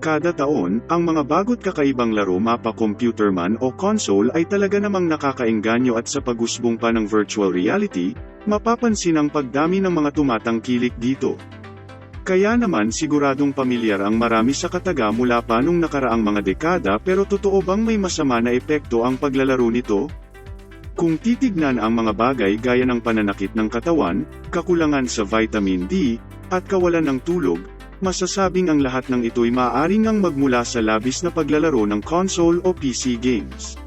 Kada taon, ang mga bagot kakaibang laro mapa computer man o console ay talaga namang nakakaengganyo at sa pagusbong pa ng virtual reality, mapapansin ang pagdami ng mga tumatangkilik dito. Kaya naman siguradong pamilyar ang marami sa kataga mula pa nung nakaraang mga dekada pero totoo bang may masama na epekto ang paglalaro nito? Kung titignan ang mga bagay gaya ng pananakit ng katawan, kakulangan sa vitamin D, at kawalan ng tulog, masasabing ang lahat ng ito'y maaaring ang magmula sa labis na paglalaro ng console o PC games.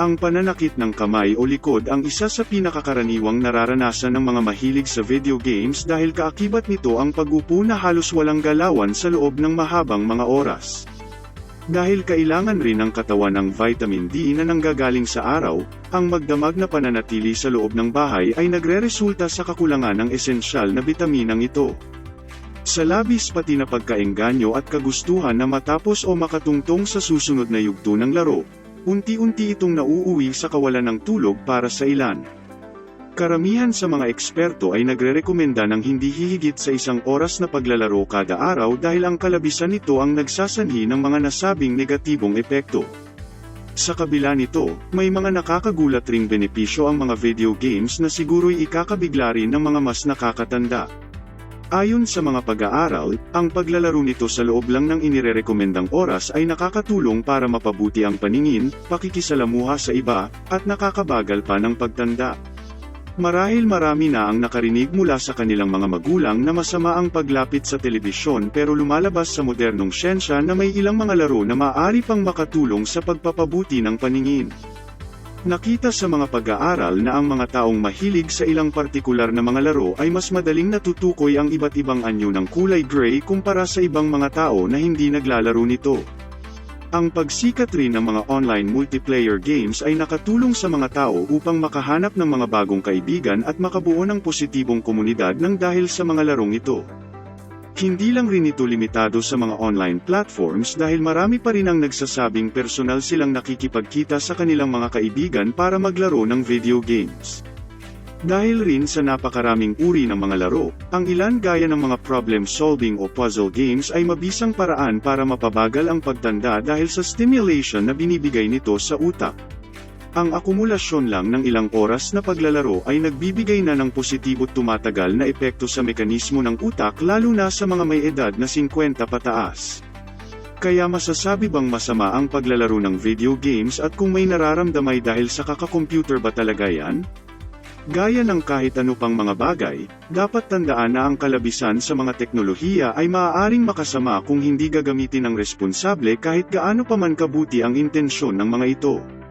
Ang pananakit ng kamay o likod ang isa sa pinakakaraniwang nararanasan ng mga mahilig sa video games dahil kaakibat nito ang pag-upo na halos walang galawan sa loob ng mahabang mga oras. Dahil kailangan rin ng katawan ng vitamin D na nanggagaling sa araw, ang magdamag na pananatili sa loob ng bahay ay nagre-resulta sa kakulangan ng esensyal na bitaminang ito. Sa labis pati na pagkaengganyo at kagustuhan na matapos o makatungtong sa susunod na yugto ng laro, unti-unti itong nauuwi sa kawalan ng tulog para sa ilan. Karamihan sa mga eksperto ay nagrerekomenda ng hindi hihigit sa isang oras na paglalaro kada araw dahil ang kalabisan nito ang nagsasanhi ng mga nasabing negatibong epekto. Sa kabila nito, may mga nakakagulat ring benepisyo ang mga video games na siguro'y ikakabigla rin ng mga mas nakakatanda. Ayon sa mga pag-aaral, ang paglalaro nito sa loob lang ng inirerekomendang oras ay nakakatulong para mapabuti ang paningin, pakikisalamuha sa iba, at nakakabagal pa ng pagtanda. Marahil marami na ang nakarinig mula sa kanilang mga magulang na masama ang paglapit sa telebisyon pero lumalabas sa modernong siyensya na may ilang mga laro na maaari pang makatulong sa pagpapabuti ng paningin. Nakita sa mga pag-aaral na ang mga taong mahilig sa ilang partikular na mga laro ay mas madaling natutukoy ang iba't ibang anyo ng kulay gray kumpara sa ibang mga tao na hindi naglalaro nito. Ang pagsikat rin ng mga online multiplayer games ay nakatulong sa mga tao upang makahanap ng mga bagong kaibigan at makabuo ng positibong komunidad ng dahil sa mga larong ito. Hindi lang rin ito limitado sa mga online platforms dahil marami pa rin ang nagsasabing personal silang nakikipagkita sa kanilang mga kaibigan para maglaro ng video games. Dahil rin sa napakaraming uri ng mga laro, ang ilan gaya ng mga problem-solving o puzzle games ay mabisang paraan para mapabagal ang pagtanda dahil sa stimulation na binibigay nito sa utak. Ang akumulasyon lang ng ilang oras na paglalaro ay nagbibigay na ng positibo't tumatagal na epekto sa mekanismo ng utak lalo na sa mga may edad na 50 pataas. Kaya masasabi bang masama ang paglalaro ng video games at kung may nararamdamay dahil sa kakakomputer ba talaga yan? Gaya ng kahit ano pang mga bagay, dapat tandaan na ang kalabisan sa mga teknolohiya ay maaaring makasama kung hindi gagamitin ng responsable kahit gaano pa man kabuti ang intensyon ng mga ito.